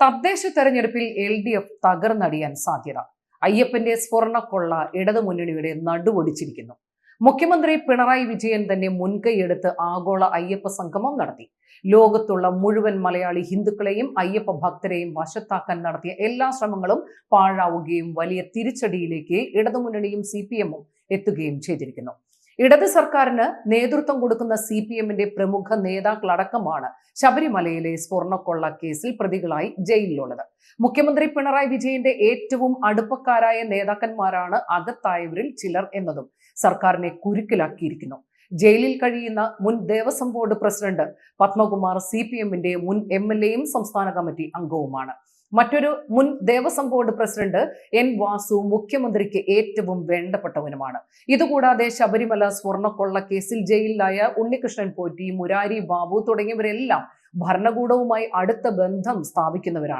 തദ്ദേശ തെരഞ്ഞെടുപ്പിൽ L D F തകർന്നടിയാൻ സാധ്യത. അയ്യപ്പന്റെ സ്വർണക്കൊള്ള ഇടതുമുന്നണിയുടെ നടുവൊടിച്ചിരിക്കുന്നു. മുഖ്യമന്ത്രി പിണറായി വിജയൻ തന്നെ മുൻകൈയെടുത്ത് ആഗോള അയ്യപ്പ സംഗമം നടത്തി. ലോകത്തുള്ള മുഴുവൻ മലയാളി ഹിന്ദുക്കളെയും അയ്യപ്പ ഭക്തരെയും വശത്താക്കാൻ നടത്തിയ എല്ലാ ശ്രമങ്ങളും പാഴാവുകയും വലിയ തിരിച്ചടിയിലേക്ക് ഇടതുമുന്നണിയും സി പി എമ്മും എത്തുകയും ചെയ്തിരിക്കുന്നു. ഇടത് സർക്കാരിന് നേതൃത്വം കൊടുക്കുന്ന സി പി എമ്മിന്റെ പ്രമുഖ നേതാക്കളടക്കമാണ് ശബരിമലയിലെ സ്വർണക്കൊള്ള കേസിൽ പ്രതികളായി ജയിലിലുള്ളത്. മുഖ്യമന്ത്രി പിണറായി വിജയന്റെ ഏറ്റവും അടുപ്പക്കാരായ നേതാക്കന്മാരാണ് അകത്തായവരിൽ ചിലർ എന്നതും സർക്കാരിനെ കുരുക്കിലാക്കിയിരിക്കുന്നു. ജയിലിൽ കഴിയുന്ന മുൻ Devaswom board president Padmakumar C P എമ്മിന്റെ മുൻ എം എൽ എയും സംസ്ഥാന കമ്മിറ്റി അംഗവുമാണ്. മറ്റൊരു മുൻ Devaswom board president N Vasu മുഖ്യമന്ത്രിക്ക് ഏറ്റവും വേണ്ടപ്പെട്ടവനുമാണ്. ഇതുകൂടാതെ ശബരിമല സ്വർണക്കൊള്ള കേസിൽ ജയിലിലായ ഉണ്ണികൃഷ്ണൻ പോറ്റി മുരാരി ബാബു തുടങ്ങിയവരെല്ലാം ഭരണകൂടവുമായി അടുത്ത ബന്ധം സ്ഥാപിക്കുന്നവരാണ്.